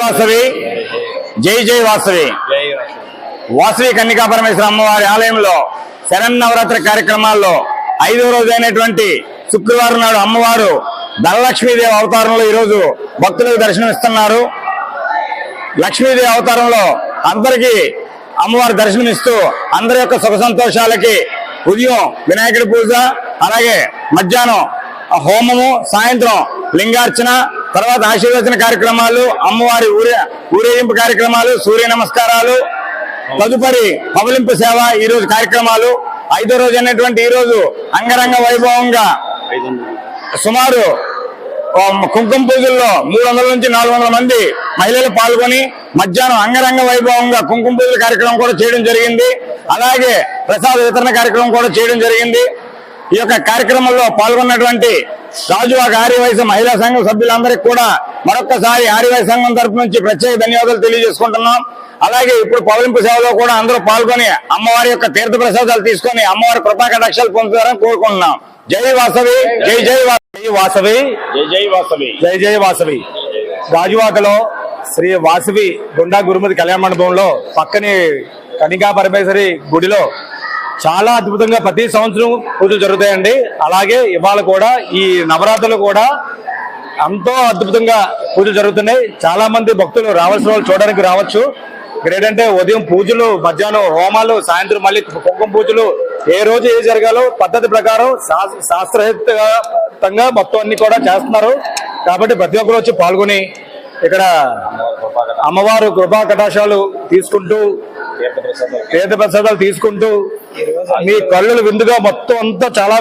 వాసవి. జై జై వాసవి. వాసవి కన్నికా పరమేశ్వర అమ్మవారి ఆలయంలో శరన్నవరాత్రి కార్యక్రమాల్లో ఐదో రోజు అయినటువంటి శుక్రవారం నాడు అమ్మవారు ధనలక్ష్మీదేవి అవతారంలో ఈరోజు భక్తులకు దర్శనమిస్తున్నారు లక్ష్మీదేవి అవతారంలో అందరికీ అమ్మవారి దర్శనమిస్తూ అందరి యొక్క సుఖ సంతోషాలకి ఉదయం వినాయకుడి పూజ అలాగే మధ్యాహ్నం హోమము సాయంత్రం లింగార్చన తర్వాత ఆశీర్వచన కార్యక్రమాలు అమ్మవారి ఊరే ఊరేగింపు కార్యక్రమాలు సూర్య నమస్కారాలు తదుపరి పవలింపు సేవ ఈ రోజు కార్యక్రమాలు. ఐదో రోజు అయినటువంటి ఈ రోజు అంగరంగ వైభవంగా సుమారు కుంకుమ పూజల్లో మూడు వందల నుంచి నాలుగు వందల మంది మహిళలు పాల్గొని మధ్యాహ్నం అంగరంగ వైభవంగా కుంకుమ పూజల కార్యక్రమం కూడా చేయడం జరిగింది. అలాగే ప్రసాద వితరణ కార్యక్రమం కూడా చేయడం జరిగింది. ఈ యొక్క కార్యక్రమంలో పాల్గొన్నటువంటి రాజువాక ఆర్యవైశ్య మహిళా సంఘం సభ్యులందరికీ కూడా మరొక్కసారి ఆర్యవైశ్య సంఘం తరపు నుంచి ప్రత్యేక ధన్యవాదాలు తెలియజేసుకుంటున్నాం. అలాగే ఇప్పుడు పవలింపు సేవలో కూడా అందరూ పాల్గొని అమ్మవారి యొక్క తీర్థ ప్రసాదాలు తీసుకొని అమ్మవారి కృపా కటాక్షాలు పొందుతారని కోరుకుంటున్నాం. జై వాసవి జై జై జై వాసవి. జై జై వాసవి. జై జై వాసవి. గాజువాకలో శ్రీ వాసవి గుండా గురుమతి కళ్యాణ మండపంలో పక్కనే కనికా పరమేశ్వరి గుడిలో చాలా అద్భుతంగా ప్రతి సంవత్సరం పూజలు జరుగుతాయండి. అలాగే ఇవాళ కూడా ఈ నవరాత్రులు కూడా ఎంతో అద్భుతంగా పూజలు జరుగుతున్నాయి. చాలా మంది భక్తులు రావాల్సిన వాళ్ళు చూడడానికి రావచ్చు. ఇక్కడ ఏంటంటే ఉదయం పూజలు మధ్యాహ్నం హోమాలు సాయంత్రం మళ్ళీ కుంకుమ పూజలు. ఏ రోజు ఏ జరగాలో పద్ధతి ప్రకారం శా- శాస్త్రయుక్తంగా మొత్తం అన్ని కూడా చేస్తున్నారు. కాబట్టి ప్రతి ఒక్కరు వచ్చి పాల్గొని ఇక్కడ అమ్మవారు కృపా కటాశాలు తీసుకుంటూ తీర్థ ప్రసాదాలు తీసుకుంటూ మీ కళ్ళు విందుగా మొత్తం అంతా చాలా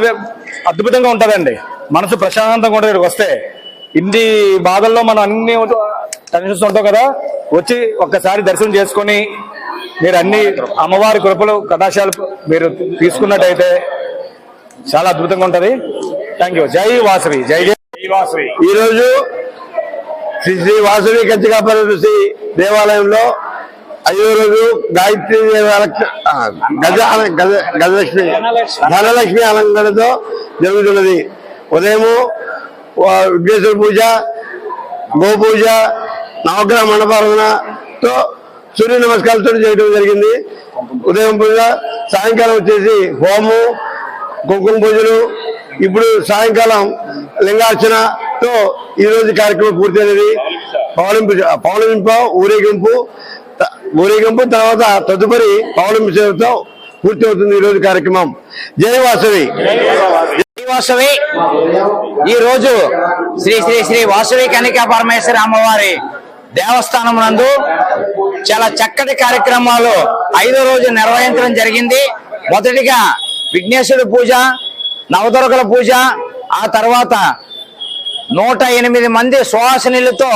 అద్భుతంగా ఉంటుందండి. మనసు ప్రశాంతంగా ఉంటుంది ఇక్కడికి వస్తే. ఇన్ని బాధల్లో మనం అన్ని టెన్షన్స్ ఉంటాం కదా. వచ్చి ఒక్కసారి దర్శనం చేసుకొని మీరు అన్ని అమ్మవారి కృపలు కటాక్షాలు మీరు తీసుకున్నట్టయితే చాలా అద్భుతంగా ఉంటది. థ్యాంక్ యూ జై వాసవి. జై జై వాసవి. ఈరోజు శ్రీ శ్రీ వాసవి కంచికాపరశ్రీ దేవాలయంలో ఐదో రోజు గాయత్రి గజ గజ గజలక్ష్మి. ధనలక్ష్మి. అలంకరణతో జరుగుతున్నది. ఉదయము విఘ్నేశ్వర పూజ గోపూజ నవగ్రహ మండపాలతో సూర్య నమస్కారాలతో చేయడం జరిగింది. ఉదయం పూజ సాయంకాలం వచ్చేసి హోము కుంకుమ పూజలు. ఇప్పుడు సాయంకాలం లింగార్చనతో ఈ రోజు కార్యక్రమం పూర్తయినది. పౌలింపు పౌలింపు ఊరేగింపు త- తర్వాత తదుపరి పౌలింపు సేవతో పూర్తి అవుతుంది ఈ రోజు కార్యక్రమం. జయవాసవి వాసవి. ఈ రోజు శ్రీ శ్రీ శ్రీ వాసవి కనికా పరమేశ్వర అమ్మవారి దేవస్థానం నందు చాలా చక్కటి కార్యక్రమాలు ఐదో రోజు నిర్వహించడం జరిగింది. మొదటిగా విఘ్నేశ్వరుడి పూజ నవదుర్గల పూజ ఆ తర్వాత నూట ఎనిమిది మంది సువాసినులతో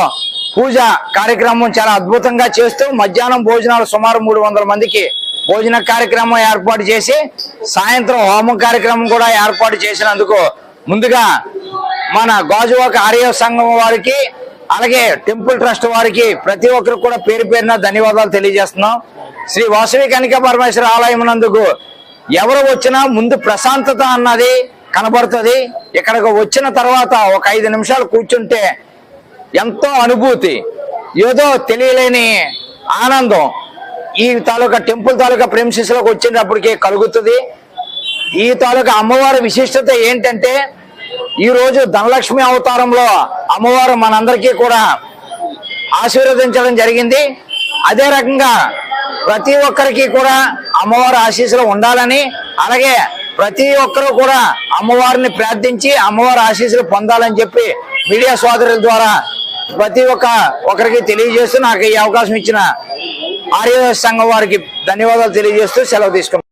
పూజ కార్యక్రమం చాలా అద్భుతంగా చేస్తూ మధ్యాహ్నం భోజనాలు సుమారు మూడు వందల మందికి భోజన కార్యక్రమం ఏర్పాటు చేసి సాయంత్రం హోమం కార్యక్రమం కూడా ఏర్పాటు చేసినందుకు ముందుగా మన గాజువాక ఆర్య సంఘం వారికి అలాగే టెంపుల్ ట్రస్ట్ వారికి ప్రతి ఒక్కరు కూడా పేరు పేరున ధన్యవాదాలు తెలియజేస్తున్నాం. శ్రీ వాసవి కనిక పరమేశ్వర ఆలయం నందుకు ఎవరు వచ్చినా ముందు ప్రశాంతత అన్నది కనబడుతుంది. ఇక్కడికి వచ్చిన తర్వాత ఒక ఐదు నిమిషాలు కూర్చుంటే ఎంతో అనుభూతి ఏదో తెలియలేని ఆనందం. ఈ తాలూకా టెంపుల్ తాలూకా ప్రెమిసెస్ వచ్చినప్పటికీ కలుగుతుంది. ఈ తాలూకా అమ్మవారి విశిష్టత ఏంటంటే ఈరోజు ధనలక్ష్మి అవతారంలో అమ్మవారు మనందరికీ కూడా ఆశీర్వదించడం జరిగింది. అదే రకంగా ప్రతి ఒక్కరికి కూడా అమ్మవారి ఆశీస్సులు ఉండాలని అలాగే ప్రతి ఒక్కరూ కూడా అమ్మవారిని ప్రార్థించి అమ్మవారి ఆశీస్సులు పొందాలని చెప్పి మీడియా సోదరుల ద్వారా ప్రతి ఒక్క ఒకరికి తెలియజేస్తూ నాకు ఈ అవకాశం ఇచ్చిన ఆర్య సంఘం వారికి ధన్యవాదాలు తెలియజేస్తూ సెలవు తీసుకున్నాను